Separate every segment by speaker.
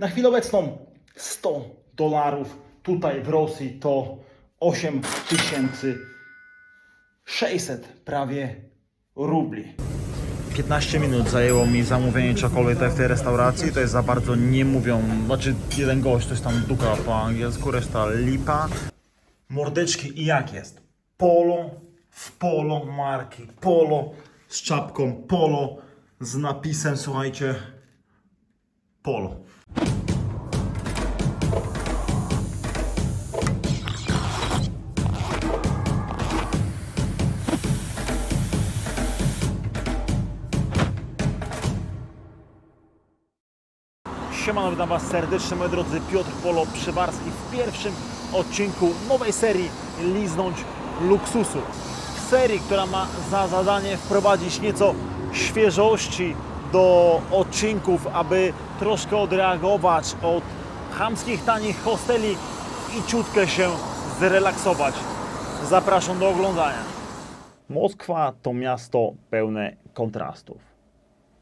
Speaker 1: Na chwilę obecną 100 dolarów tutaj w Rosji to 8600 prawie rubli. 15 minut zajęło mi zamówienie czekolady w tej restauracji. To jest za bardzo nie mówią. Znaczy, jeden gość coś tam duka po angielsku, reszta lipa. Mordeczki i jak jest? Polo w polo marki. Polo z czapką polo z napisem, słuchajcie, polo. Siemano, witam Was serdecznie, moi drodzy. Piotr Polo Przywarski w pierwszym odcinku nowej serii Liznąć Luksusu. W serii, która ma za zadanie wprowadzić nieco świeżości do odcinków, aby troszkę odreagować od chamskich, tanich hosteli i ciutkę się zrelaksować. Zapraszam do oglądania. Moskwa to miasto pełne kontrastów.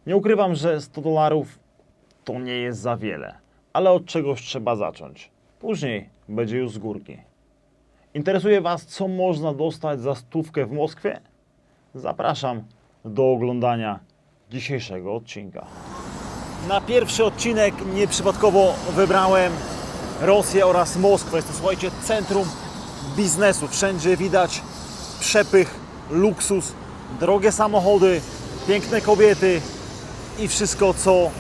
Speaker 1: Nie ukrywam, że 100 dolarów to nie jest za wiele, ale od czegoś trzeba zacząć. Później będzie już z górki. Interesuje Was, co można dostać za stówkę w Moskwie? Zapraszam do oglądania dzisiejszego odcinka. Na pierwszy odcinek nieprzypadkowo wybrałem Rosję oraz Moskwę. Jest to, słuchajcie, centrum biznesu. Wszędzie widać przepych, luksus, drogie samochody, piękne kobiety i wszystko, co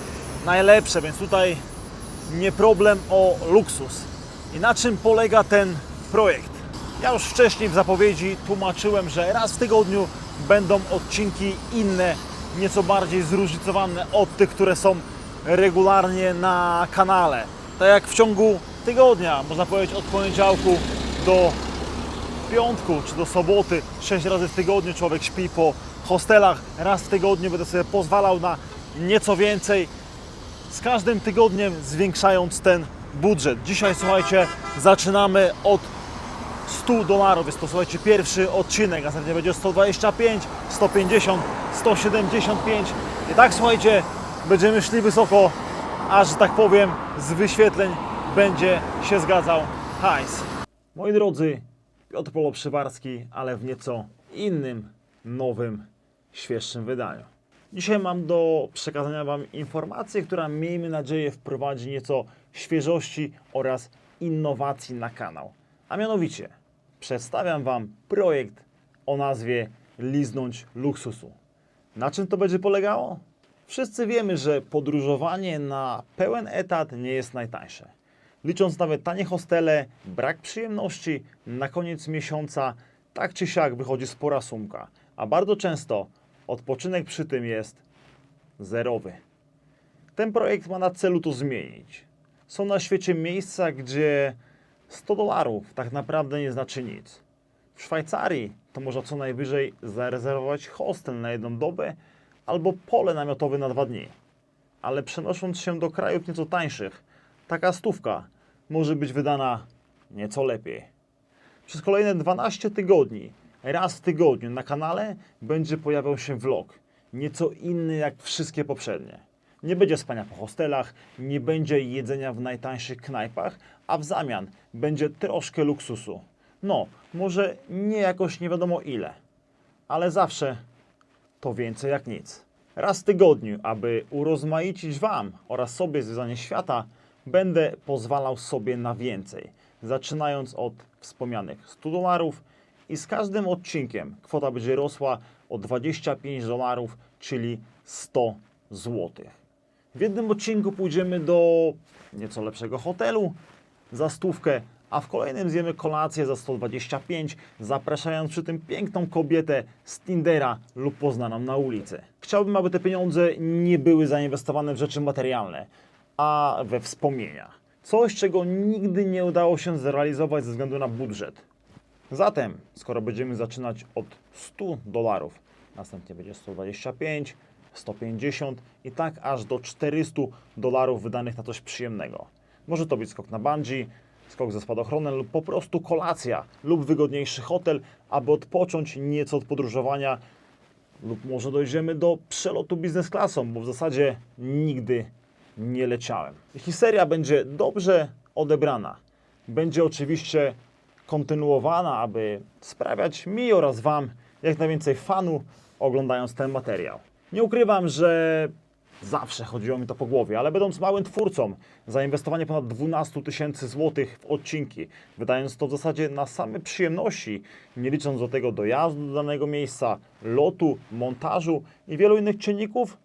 Speaker 1: najlepsze, więc tutaj nie problem o luksus. I na czym polega ten projekt? Ja już wcześniej w zapowiedzi tłumaczyłem, że raz w tygodniu będą odcinki inne, nieco bardziej zróżnicowane od tych, które są regularnie na kanale. Tak jak w ciągu tygodnia, można powiedzieć od poniedziałku do piątku czy do soboty, 6 razy w tygodniu człowiek śpi po hostelach, raz w tygodniu będę sobie pozwalał na nieco więcej, z każdym tygodniem zwiększając ten budżet. Dzisiaj słuchajcie, zaczynamy od 100 dolarów. Jest to słuchajcie pierwszy odcinek, następnie będzie 125, 150, 175 i tak słuchajcie, będziemy szli wysoko, aż że tak powiem z wyświetleń będzie się zgadzał hajs. Moi drodzy, Piotr Polo Przywarski, ale w nieco innym, nowym, świeższym wydaniu. Dzisiaj mam do przekazania Wam informację, która miejmy nadzieję wprowadzi nieco świeżości oraz innowacji na kanał. A mianowicie przedstawiam Wam projekt o nazwie Liznąć Luksusu. Na czym to będzie polegało? Wszyscy wiemy, że podróżowanie na pełen etat nie jest najtańsze. Licząc nawet tanie hostele, brak przyjemności, na koniec miesiąca tak czy siak wychodzi spora sumka, a bardzo często odpoczynek przy tym jest zerowy. Ten projekt ma na celu to zmienić. Są na świecie miejsca, gdzie 100 dolarów tak naprawdę nie znaczy nic. W Szwajcarii to można co najwyżej zarezerwować hostel na jedną dobę albo pole namiotowe na dwa dni. Ale przenosząc się do krajów nieco tańszych, taka stówka może być wydana nieco lepiej. Przez kolejne 12 tygodni, raz w tygodniu na kanale będzie pojawiał się vlog. Nieco inny jak wszystkie poprzednie. Nie będzie spania po hostelach, nie będzie jedzenia w najtańszych knajpach, a w zamian będzie troszkę luksusu. No, może nie jakoś nie wiadomo ile, ale zawsze to więcej jak nic. Raz w tygodniu, aby urozmaicić Wam oraz sobie zwiedzanie świata, będę pozwalał sobie na więcej. Zaczynając od wspomnianych 100 dolarów i z każdym odcinkiem kwota będzie rosła o 25 dolarów, czyli 100 złotych. W jednym odcinku pójdziemy do nieco lepszego hotelu za stówkę, a w kolejnym zjemy kolację za 125, zapraszając przy tym piękną kobietę z Tindera lub poznaną na ulicy. Chciałbym, aby te pieniądze nie były zainwestowane w rzeczy materialne, a we wspomnienia. Coś, czego nigdy nie udało się zrealizować ze względu na budżet. Zatem, skoro będziemy zaczynać od 100 dolarów, następnie będzie 125, 150 i tak aż do 400 dolarów wydanych na coś przyjemnego. Może to być skok na bungee, skok ze spadochronem lub po prostu kolacja lub wygodniejszy hotel, aby odpocząć nieco od podróżowania lub może dojdziemy do przelotu biznes klasą, bo w zasadzie nigdy nie leciałem. Jeśli seria będzie dobrze odebrana, będzie oczywiście kontynuowana, aby sprawiać mi oraz Wam jak najwięcej fanu oglądając ten materiał. Nie ukrywam, że zawsze chodziło mi to po głowie, ale będąc małym twórcą, zainwestowanie ponad 12 tysięcy złotych w odcinki, wydając to w zasadzie na same przyjemności, nie licząc do tego dojazdu do danego miejsca, lotu, montażu i wielu innych czynników,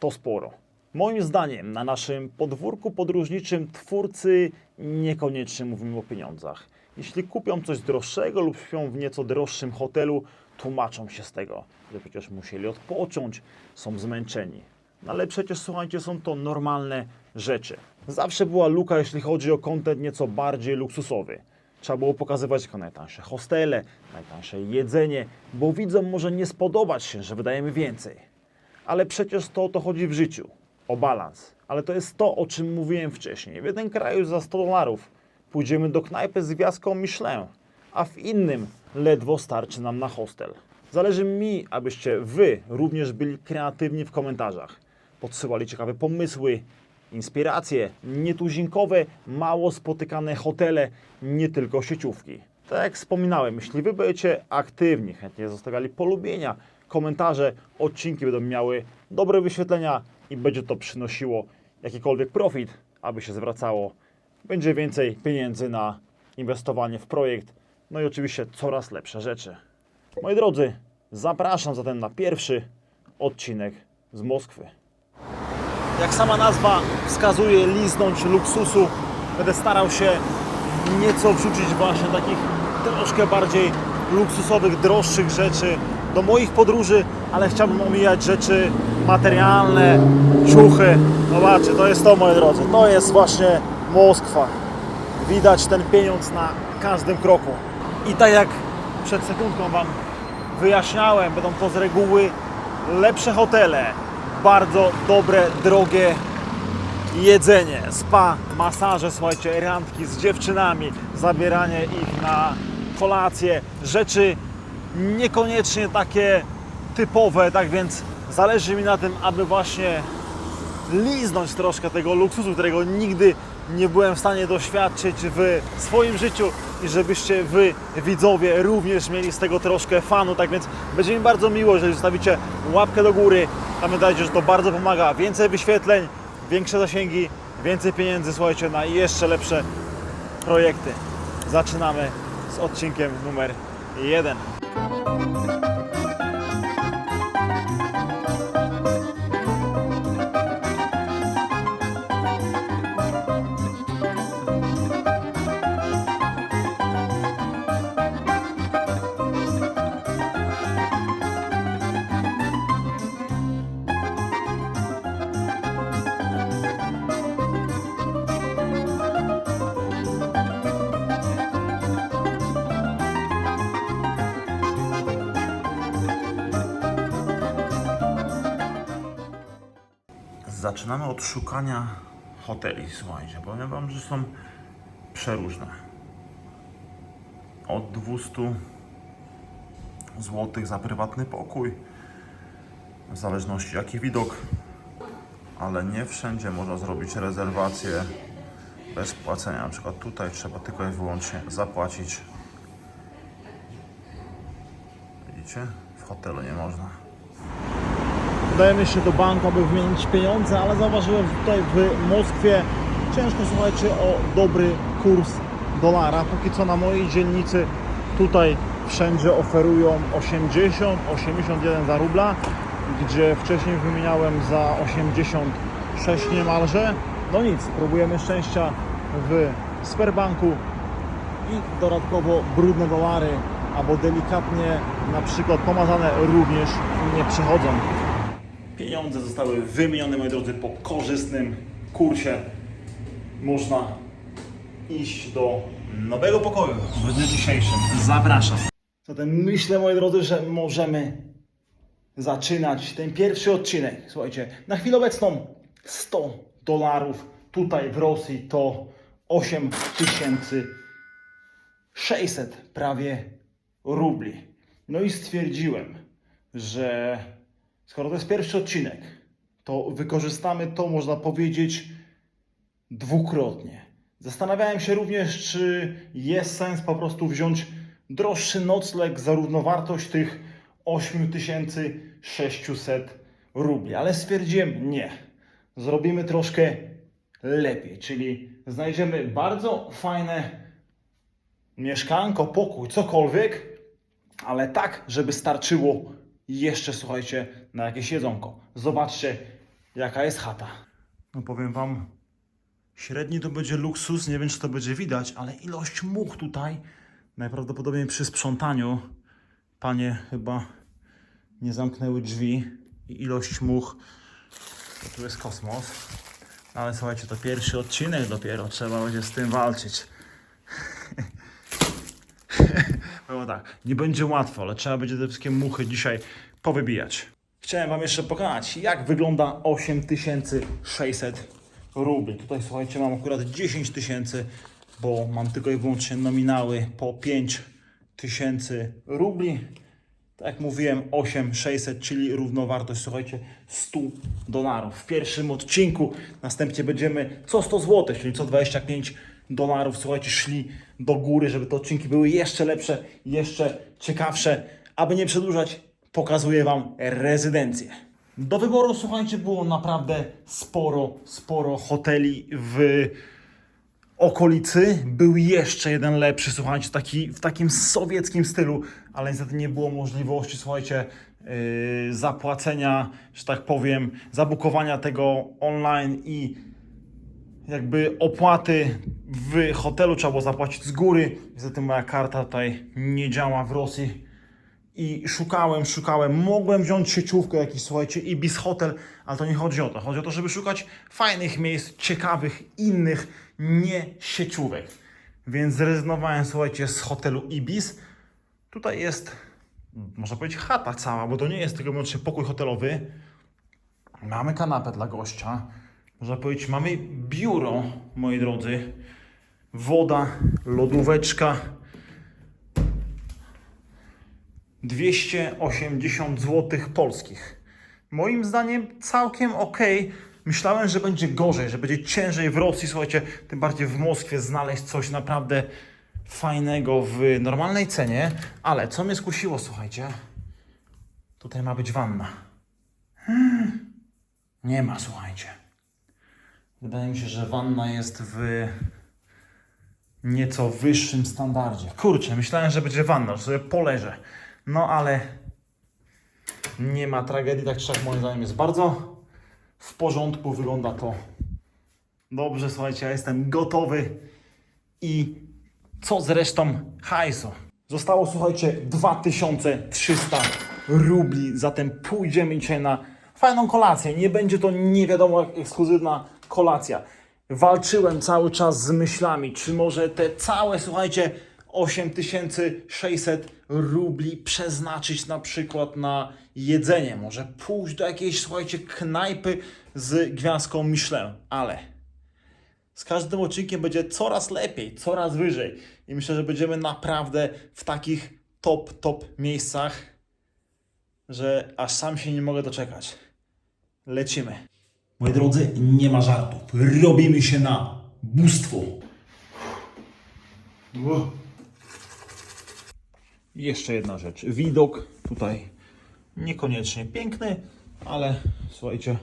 Speaker 1: to sporo. Moim zdaniem na naszym podwórku podróżniczym twórcy niekoniecznie mówimy o pieniądzach. Jeśli kupią coś droższego lub śpią w nieco droższym hotelu, tłumaczą się z tego, że przecież musieli odpocząć, są zmęczeni. No ale przecież słuchajcie, są to normalne rzeczy. Zawsze była luka, jeśli chodzi o kontent nieco bardziej luksusowy. Trzeba było pokazywać tylko najtańsze hostele, najtańsze jedzenie, bo widzom może nie spodobać się, że wydajemy więcej. Ale przecież to o to chodzi w życiu. O balans. Ale to jest to, o czym mówiłem wcześniej. W jednym kraju za 100 dolarów pójdziemy do knajpy z gwiazdką Michelin, a w innym ledwo starczy nam na hostel. Zależy mi, abyście wy również byli kreatywni w komentarzach. Podsyłali ciekawe pomysły, inspiracje, nietuzinkowe, mało spotykane hotele, nie tylko sieciówki. Tak jak wspominałem, jeśli wy będziecie aktywni, chętnie zostawiali polubienia, komentarze, odcinki będą miały dobre wyświetlenia i będzie to przynosiło jakikolwiek profit, aby się zwracało. Będzie więcej pieniędzy na inwestowanie w projekt, no i oczywiście coraz lepsze rzeczy. Moi drodzy, zapraszam zatem na pierwszy odcinek z Moskwy. Jak sama nazwa wskazuje, liznąć luksusu, będę starał się nieco wrzucić właśnie takich troszkę bardziej luksusowych, droższych rzeczy do moich podróży, ale chciałbym omijać rzeczy materialne, ciuchy. Zobaczcie, to jest to, moi drodzy, to jest właśnie Moskwa. Widać ten pieniądz na każdym kroku. I tak jak przed sekundką Wam wyjaśniałem, będą to z reguły lepsze hotele, bardzo dobre, drogie jedzenie, spa, masaże, słuchajcie, randki z dziewczynami, zabieranie ich na kolację, rzeczy niekoniecznie takie typowe, tak więc zależy mi na tym, aby właśnie liznąć troszkę tego luksusu, którego nigdy nie byłem w stanie doświadczyć w swoim życiu i żebyście wy, widzowie, również mieli z tego troszkę fanu. Tak więc będzie mi bardzo miło, jeżeli zostawicie łapkę do góry. Pamiętajcie, że to bardzo pomaga. Więcej wyświetleń, większe zasięgi, więcej pieniędzy, słuchajcie, na jeszcze lepsze projekty. Zaczynamy z odcinkiem numer jeden. Zaczynamy od szukania hoteli, słuchajcie. Powiem Wam, że są przeróżne. Od 200 zł za prywatny pokój, w zależności jaki widok, ale nie wszędzie można zrobić rezerwację bez płacenia. Na przykład tutaj trzeba tylko i wyłącznie zapłacić. Widzicie? W hotelu nie można. Udajemy się do banku, aby wymienić pieniądze, ale zauważyłem, tutaj w Moskwie ciężko, słuchajcie, o dobry kurs dolara. Póki co na mojej dzielnicy tutaj wszędzie oferują 80, 81 za rubla, gdzie wcześniej wymieniałem za 86 niemalże. No nic, próbujemy szczęścia w Sberbanku i dodatkowo brudne dolary albo delikatnie na przykład pomazane również nie przychodzą. Pieniądze zostały wymienione, moi drodzy, po korzystnym kursie. Można iść do nowego pokoju w dniu dzisiejszym. Zapraszam. Zatem myślę, moi drodzy, że możemy zaczynać ten pierwszy odcinek. Słuchajcie, na chwilę obecną 100 dolarów tutaj w Rosji to 8600 prawie rubli. No i stwierdziłem, że skoro to jest pierwszy odcinek, to wykorzystamy to, można powiedzieć, dwukrotnie. Zastanawiałem się również, czy jest sens po prostu wziąć droższy nocleg za równowartość tych 8600 rubli, ale stwierdziłem nie. Zrobimy troszkę lepiej, czyli znajdziemy bardzo fajne mieszkanko, pokój, cokolwiek, ale tak, żeby starczyło jeszcze, słuchajcie, na jakieś jedzonko. Zobaczcie, jaka jest chata. No powiem Wam, średni to będzie luksus, nie wiem, czy to będzie widać, ale ilość much tutaj, najprawdopodobniej przy sprzątaniu, panie chyba nie zamknęły drzwi i ilość much, to tu jest kosmos. No Ale słuchajcie, to pierwszy odcinek dopiero, trzeba będzie z tym walczyć. Powiem tak, nie będzie łatwo, ale trzeba będzie te wszystkie muchy dzisiaj powybijać. Chciałem Wam jeszcze pokazać, jak wygląda 8600 rubli. Tutaj słuchajcie, mam akurat 10 tysięcy, bo mam tylko i wyłącznie nominały po 5 tysięcy rubli. Tak jak mówiłem, 8600, czyli równowartość, słuchajcie, 100 dolarów. W pierwszym odcinku, następnie będziemy co 100 zł, czyli co 25 dolarów, słuchajcie, szli do góry, żeby te odcinki były jeszcze lepsze, jeszcze ciekawsze. Aby nie przedłużać, pokazuję Wam rezydencję. Do wyboru, słuchajcie, było naprawdę sporo, sporo hoteli w okolicy był jeszcze jeden lepszy, słuchajcie, taki, w takim sowieckim stylu, ale niestety nie było możliwości, słuchajcie, yy, zapłacenia, że tak powiem, zabukowania tego online i jakby opłaty w hotelu trzeba było zapłacić z góry. Niestety moja karta tutaj nie działa w Rosji. I szukałem, szukałem, mogłem wziąć sieciówkę jakiś, słuchajcie, Ibis Hotel, ale to nie chodzi o to. Chodzi o to, żeby szukać fajnych miejsc, ciekawych, innych, nie sieciówek. Więc zrezygnowałem, słuchajcie, z hotelu Ibis. Tutaj jest, można powiedzieć, chata cała, bo to nie jest tylko wyłącznie pokój hotelowy. Mamy kanapę dla gościa. Można powiedzieć, mamy biuro, moi drodzy. Woda, lodóweczka, 280 zł polskich. Moim zdaniem całkiem ok. Myślałem, że będzie gorzej, że będzie ciężej w Rosji, słuchajcie, tym bardziej w Moskwie znaleźć coś naprawdę fajnego w normalnej cenie. Ale co mnie skusiło, słuchajcie, tutaj ma być wanna. Hmm. Nie ma, słuchajcie. Wydaje mi się, że wanna jest w nieco wyższym standardzie. Kurczę, myślałem, że będzie wanna, że sobie poleżę. No ale nie ma tragedii, tak siak moim zdaniem jest bardzo w porządku, wygląda to dobrze, słuchajcie, ja jestem gotowy i co z resztą hajsu? Zostało, słuchajcie, 2300 rubli, zatem pójdziemy dzisiaj na fajną kolację. Nie będzie to nie wiadomo jak ekskluzywna kolacja. Walczyłem cały czas z myślami, czy może te całe, słuchajcie, 8600 rubli przeznaczyć na przykład na jedzenie. Może pójść do jakiejś, słuchajcie, knajpy z gwiazdką Michelin, ale z każdym odcinkiem będzie coraz lepiej, coraz wyżej. I myślę, że będziemy naprawdę w takich top, top miejscach, że aż sam się nie mogę doczekać. Lecimy. Moi drodzy, nie ma żartów. Robimy się na bóstwo. Jeszcze jedna rzecz. Widok tutaj niekoniecznie piękny, ale słuchajcie,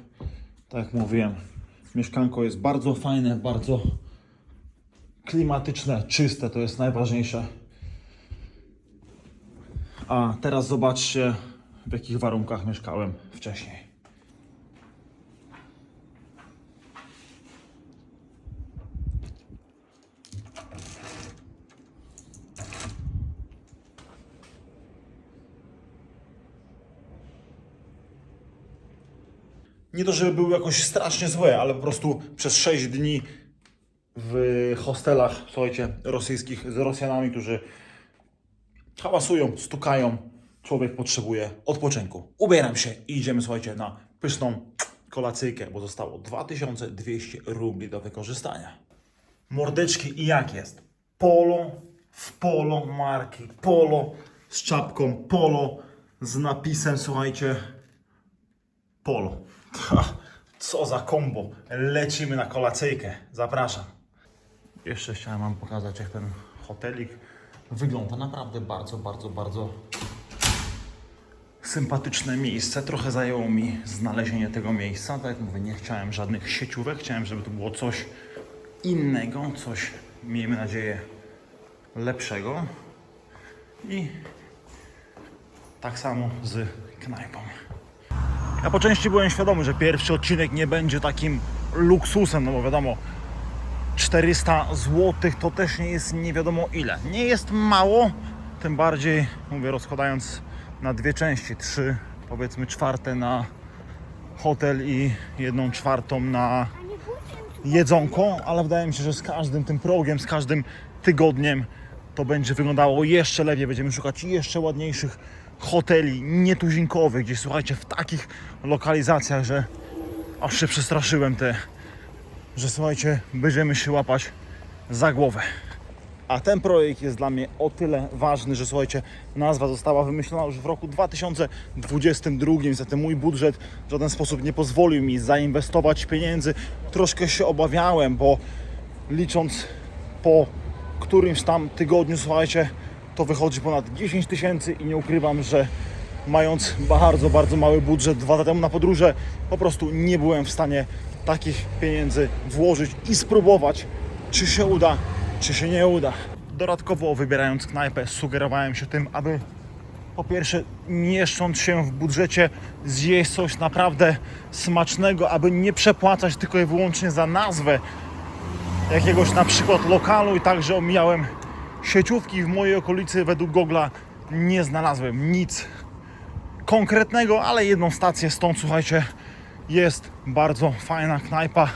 Speaker 1: tak jak mówiłem, mieszkanko jest bardzo fajne, bardzo klimatyczne, czyste, to jest najważniejsze. A teraz zobaczcie, w jakich warunkach mieszkałem wcześniej. Nie to, żeby były jakoś strasznie złe, ale po prostu przez 6 dni w hostelach, słuchajcie, rosyjskich z Rosjanami, którzy hałasują, stukają. Człowiek potrzebuje odpoczynku. Ubieram się i idziemy, słuchajcie, na pyszną kolacyjkę, bo zostało 2200 rubli do wykorzystania. Mordeczki i jak jest? Polo w polo marki. Polo z czapką, polo z napisem, słuchajcie, polo. Co za kombo. Lecimy na kolacyjkę. Zapraszam. Jeszcze chciałem Wam pokazać, jak ten hotelik wygląda. Naprawdę bardzo, bardzo, bardzo sympatyczne miejsce. Trochę zajęło mi znalezienie tego miejsca. Tak jak mówię, nie chciałem żadnych sieciówek. Chciałem, żeby to było coś innego, coś, miejmy nadzieję, lepszego. I tak samo z knajpą. Ja po części byłem świadomy, że pierwszy odcinek nie będzie takim luksusem, no bo wiadomo, 400 zł to też nie jest nie wiadomo ile. Nie jest mało, tym bardziej, mówię, rozkładając na dwie części, trzy, powiedzmy czwarte na hotel i jedną czwartą na jedzonko, ale wydaje mi się, że z każdym tym progiem, z każdym tygodniem to będzie wyglądało jeszcze lepiej. Będziemy szukać jeszcze ładniejszych hoteli nietuzinkowych, gdzieś słuchajcie, w takich lokalizacjach, że aż się przestraszyłem te, że słuchajcie, będziemy się łapać za głowę. A ten projekt jest dla mnie o tyle ważny, że słuchajcie, nazwa została wymyślona już w roku 2022. Niestety mój budżet w żaden sposób nie pozwolił mi zainwestować pieniędzy. Troszkę się obawiałem, bo licząc po którymś tam tygodniu, słuchajcie, to wychodzi ponad 10 tysięcy i nie ukrywam, że mając bardzo, bardzo mały budżet dwa lata temu na podróże, po prostu nie byłem w stanie takich pieniędzy włożyć i spróbować, czy się uda, czy się nie uda. Dodatkowo wybierając knajpę, sugerowałem się tym, aby po pierwsze, mieszcząc się w budżecie, zjeść coś naprawdę smacznego, aby nie przepłacać tylko i wyłącznie za nazwę jakiegoś na przykład lokalu i także omijałem sieciówki w mojej okolicy według Google'a nie znalazłem nic konkretnego, ale jedną stację stąd słuchajcie jest bardzo fajna knajpa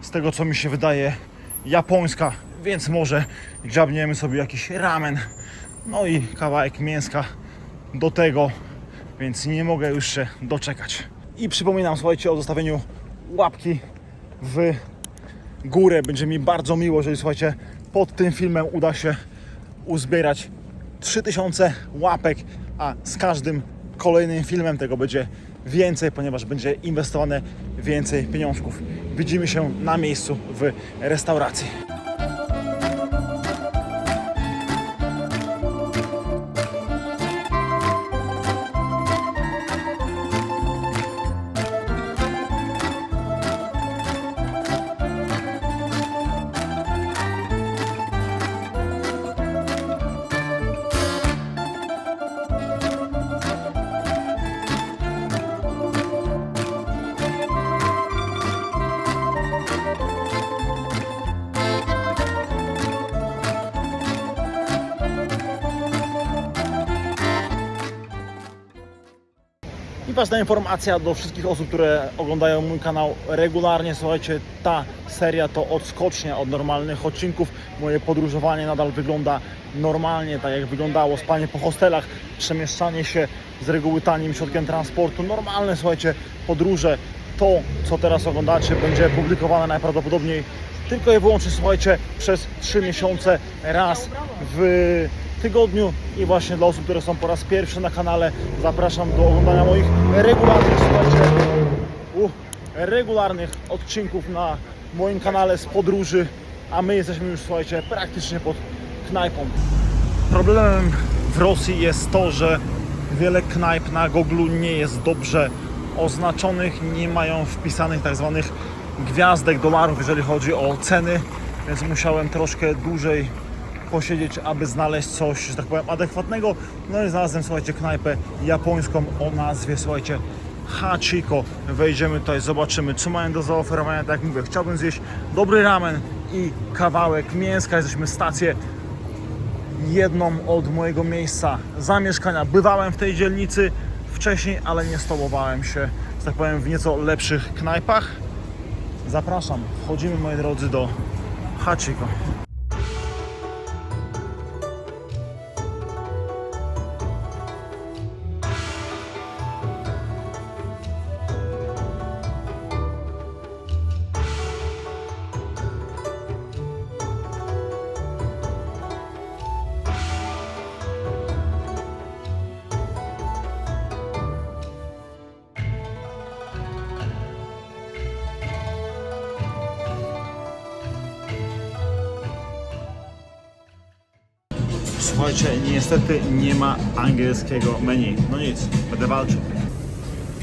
Speaker 1: z tego co mi się wydaje japońska, więc może grzabniemy sobie jakiś ramen no i kawałek mięska do tego, więc nie mogę już się doczekać. I przypominam słuchajcie o zostawieniu łapki w górę. Będzie mi bardzo miło, jeżeli słuchajcie, pod tym filmem uda się uzbierać 3000 łapek, a z każdym kolejnym filmem tego będzie więcej, ponieważ będzie inwestowane więcej pieniążków. Widzimy się na miejscu w restauracji. Ważna informacja do wszystkich osób, które oglądają mój kanał regularnie. Słuchajcie, ta seria to odskocznia od normalnych odcinków. Moje podróżowanie nadal wygląda normalnie, tak jak wyglądało spanie po hostelach, przemieszczanie się z reguły tanim środkiem transportu. Normalne, słuchajcie, podróże. To, co teraz oglądacie, będzie publikowane najprawdopodobniej tylko i wyłącznie, słuchajcie, przez 3 miesiące raz w tygodniu i właśnie dla osób, które są po raz pierwszy na kanale zapraszam do oglądania moich regularnych, słuchajcie, uh, regularnych odcinków na moim kanale z podróży, a my jesteśmy już, słuchajcie, praktycznie pod knajpą. Problemem w Rosji jest to, że wiele knajp na Google nie jest dobrze oznaczonych, nie mają wpisanych tak zwanych gwiazdek dolarów, jeżeli chodzi o ceny, więc musiałem troszkę dłużej posiedzieć, aby znaleźć coś, że tak powiem, adekwatnego. No i znalazłem, słuchajcie, knajpę japońską o nazwie, słuchajcie, Hachiko. Wejdziemy tutaj, zobaczymy, co mają do zaoferowania. Tak jak mówię, chciałbym zjeść dobry ramen i kawałek mięska. Jesteśmy stację jedną od mojego miejsca zamieszkania. Bywałem w tej dzielnicy wcześniej, ale nie stołowałem się, że tak powiem, w nieco lepszych knajpach. Zapraszam, wchodzimy moi drodzy do Hachiko. Niestety nie ma angielskiego menu. No nic, będę walczył.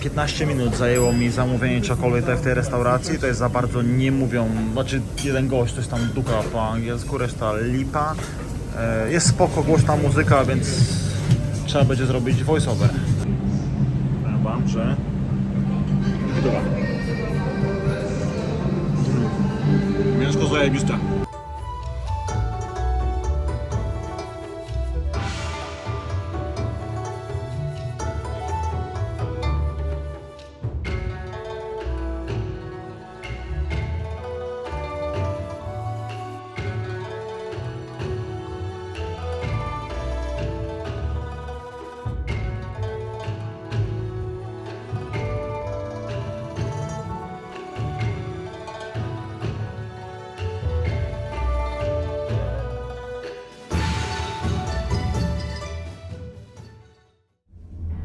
Speaker 1: 15 minut zajęło mi zamówienie czekolady w tej restauracji. To jest za bardzo nie mówią. Znaczy, jeden gość coś tam duka po angielsku, reszta lipa. E, Jest spoko, głośna muzyka, więc trzeba będzie zrobić voiceover. Powiem wam, że Widowa. Mięsko zajebiste.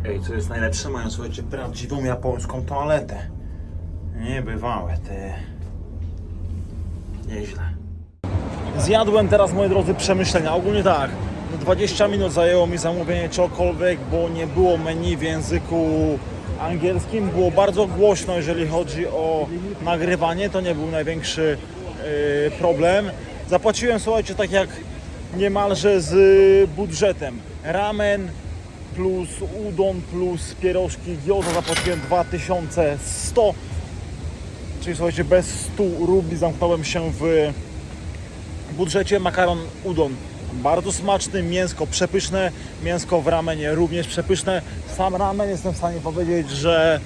Speaker 1: Ej, co jest najlepsze? Mają, słuchajcie, prawdziwą japońską toaletę. Niebywałe, te... Nieźle. Zjadłem teraz, moi drodzy, przemyślenia. Ogólnie tak, no 20 minut zajęło mi zamówienie czegokolwiek, bo nie było menu w języku angielskim. Było bardzo głośno, jeżeli chodzi o nagrywanie. To nie był największy yy, problem. Zapłaciłem, słuchajcie, tak jak niemalże z budżetem. Ramen, plus udon, plus pierożki gyoza zapłaciłem 2100 czyli słuchajcie bez 100 rubli zamknąłem się w budżecie. Makaron udon. Bardzo smaczny, mięsko przepyszne mięsko w ramenie również przepyszne. Sam ramen jestem w stanie powiedzieć, że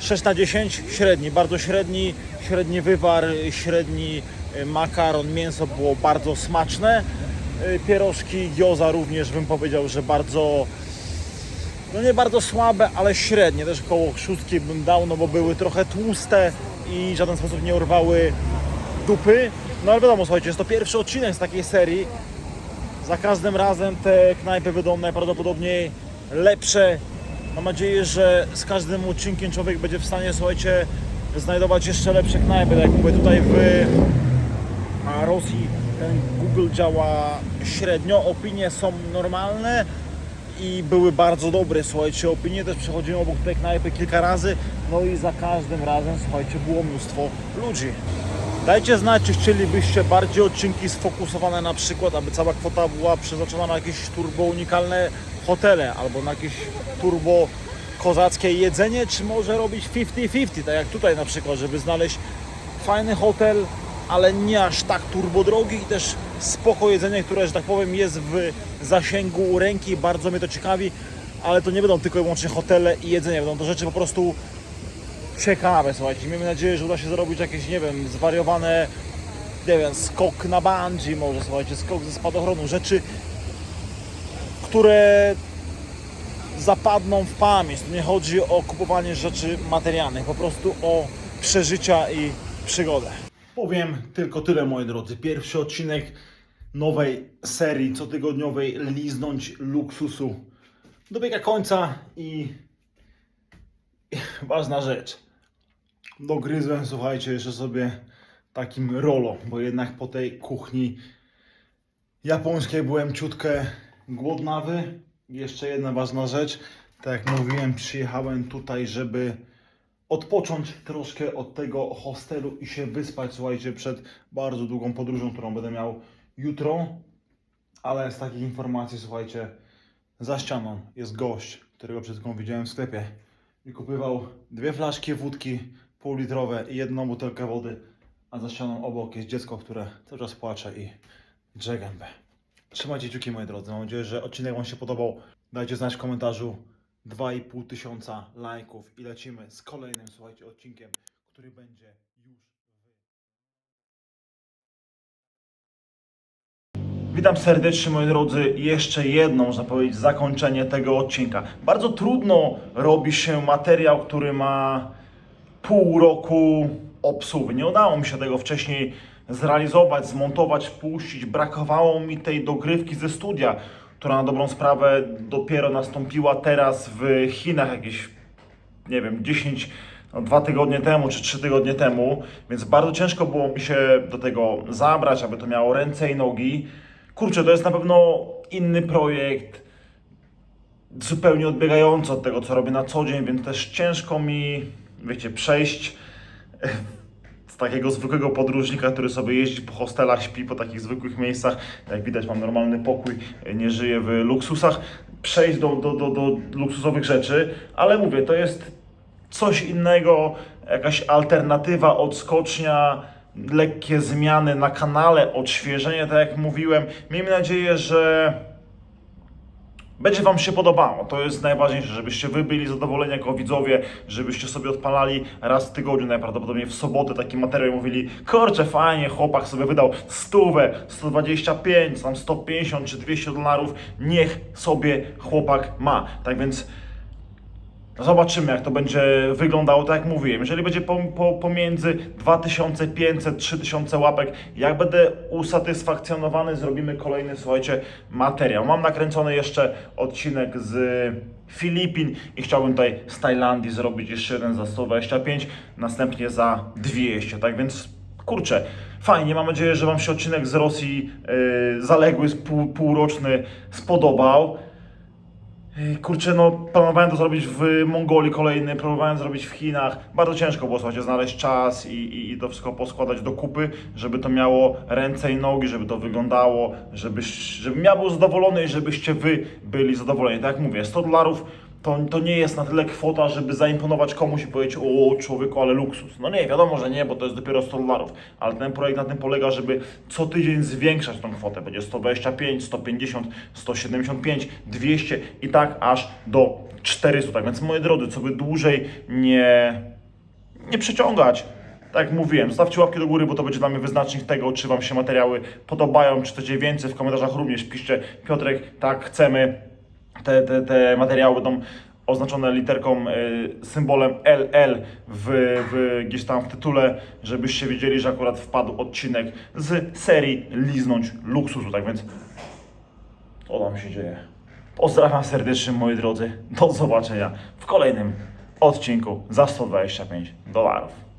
Speaker 1: 6 na 10 średni, bardzo średni średni wywar, średni y, makaron, mięso było bardzo smaczne. Y, pierożki gyoza również bym powiedział, że bardzo no nie bardzo słabe, ale średnie, też koło szóstki bym dał, no bo były trochę tłuste i w żaden sposób nie urwały dupy. No ale wiadomo, słuchajcie, jest to pierwszy odcinek z takiej serii. Za każdym razem te knajpy będą najprawdopodobniej lepsze. Mam nadzieję, że z każdym odcinkiem człowiek będzie w stanie, słuchajcie, znajdować jeszcze lepsze knajpy. Tak jak mówię, tutaj w Rosji ten Google działa średnio, opinie są normalne i były bardzo dobre, słuchajcie, opinie też przechodziłem obok tej knajpy kilka razy, no i za każdym razem, słuchajcie, było mnóstwo ludzi. Dajcie znać, czy chcielibyście bardziej odcinki sfokusowane na przykład, aby cała kwota była przeznaczona na jakieś turbo unikalne hotele, albo na jakieś turbo kozackie jedzenie, czy może robić 50-50, tak jak tutaj na przykład, żeby znaleźć fajny hotel, ale nie aż tak turbo drogi i też spoko jedzenie, które, że tak powiem, jest w zasięgu ręki. Bardzo mnie to ciekawi, ale to nie będą tylko i wyłącznie hotele i jedzenie, będą to rzeczy po prostu ciekawe, słuchajcie. Miejmy nadzieję, że uda się zrobić jakieś, nie wiem, zwariowane, nie wiem, skok na bungee może, słuchajcie, skok ze spadochronu, rzeczy, które zapadną w pamięć. Nie chodzi o kupowanie rzeczy materialnych, po prostu o przeżycia i przygodę. Powiem tylko tyle, moi drodzy. Pierwszy odcinek nowej serii cotygodniowej Liznąć Luksusu dobiega końca i ważna rzecz. Dogryzłem, słuchajcie, jeszcze sobie takim rolo, bo jednak po tej kuchni japońskiej byłem ciutkę głodnawy. Jeszcze jedna ważna rzecz. Tak jak mówiłem, przyjechałem tutaj, żeby odpocząć troszkę od tego hostelu i się wyspać, słuchajcie, przed bardzo długą podróżą, którą będę miał jutro. Ale z takich informacji, słuchajcie, za ścianą jest gość, którego przed chwilą widziałem w sklepie i kupywał dwie flaszki wódki półlitrowe i jedną butelkę wody, a za ścianą obok jest dziecko, które cały czas płacze i drze gębę. Trzymajcie kciuki, moi drodzy. Mam nadzieję, że odcinek Wam się podobał. Dajcie znać w komentarzu 2,5 tysiąca lajków i lecimy z kolejnym, słuchajcie, odcinkiem, który będzie już Witam serdecznie moi drodzy. Jeszcze jedną, można powiedzieć, zakończenie tego odcinka. Bardzo trudno robi się materiał, który ma pół roku obsługi. Nie udało mi się tego wcześniej zrealizować, zmontować, puścić. Brakowało mi tej dogrywki ze studia, która na dobrą sprawę dopiero nastąpiła teraz w Chinach jakieś nie wiem, 10, no, dwa tygodnie temu czy trzy tygodnie temu, więc bardzo ciężko było mi się do tego zabrać, aby to miało ręce i nogi. kurczę, to jest na pewno inny projekt, zupełnie odbiegający od tego, co robię na co dzień, więc też ciężko mi, wiecie, przejść takiego zwykłego podróżnika, który sobie jeździ po hostelach, śpi po takich zwykłych miejscach. Jak widać, mam normalny pokój, nie żyję w luksusach. Przejść do, do, do, do luksusowych rzeczy, ale mówię, to jest coś innego, jakaś alternatywa, odskocznia, lekkie zmiany na kanale, odświeżenie, tak jak mówiłem. Miejmy nadzieję, że będzie Wam się podobało. To jest najważniejsze, żebyście Wy byli zadowoleni jako widzowie, żebyście sobie odpalali raz w tygodniu, najprawdopodobniej w sobotę taki materiał i mówili, kurczę, fajnie, chłopak sobie wydał stówę, 125, tam 150 czy 200 dolarów, niech sobie chłopak ma. Tak więc Zobaczymy, jak to będzie wyglądało, tak jak mówiłem. Jeżeli będzie po, po, pomiędzy 2500-3000 łapek, jak będę usatysfakcjonowany, zrobimy kolejny, słuchajcie, materiał. Mam nakręcony jeszcze odcinek z Filipin i chciałbym tutaj z Tajlandii zrobić jeszcze jeden za 125, następnie za 200. Tak więc, kurczę, fajnie. Mam nadzieję, że Wam się odcinek z Rosji yy, zaległy, pół, półroczny spodobał. Ej, Kurczę, no planowałem to zrobić w Mongolii kolejny, planowałem zrobić w Chinach. Bardzo ciężko było, słuchajcie, znaleźć czas i, i, i to wszystko poskładać do kupy, żeby to miało ręce i nogi, żeby to wyglądało, żebyś, żebym ja był zadowolony i żebyście wy byli zadowoleni. Tak jak mówię, 100 dolarów to, to nie jest na tyle kwota, żeby zaimponować komuś i powiedzieć, o człowieku, ale luksus. No nie, wiadomo, że nie, bo to jest dopiero 100 dolarów, ale ten projekt na tym polega, żeby co tydzień zwiększać tą kwotę. Będzie 125, 150, 175, 200 i tak aż do 400. Tak więc moi drodzy, co by dłużej nie, nie przeciągać. Tak jak mówiłem, zostawcie łapki do góry, bo to będzie dla mnie wyznacznik tego, czy Wam się materiały podobają, czy chcecie więcej. W komentarzach również piszcie, Piotrek, tak chcemy, te, te, te materiały będą oznaczone literką, y, symbolem LL w, w, gdzieś tam w tytule, żebyście wiedzieli, że akurat wpadł odcinek z serii Liznąć Luksusu. Tak więc, co tam się dzieje? Pozdrawiam serdecznie, moi drodzy. Do zobaczenia w kolejnym odcinku za 125 dolarów.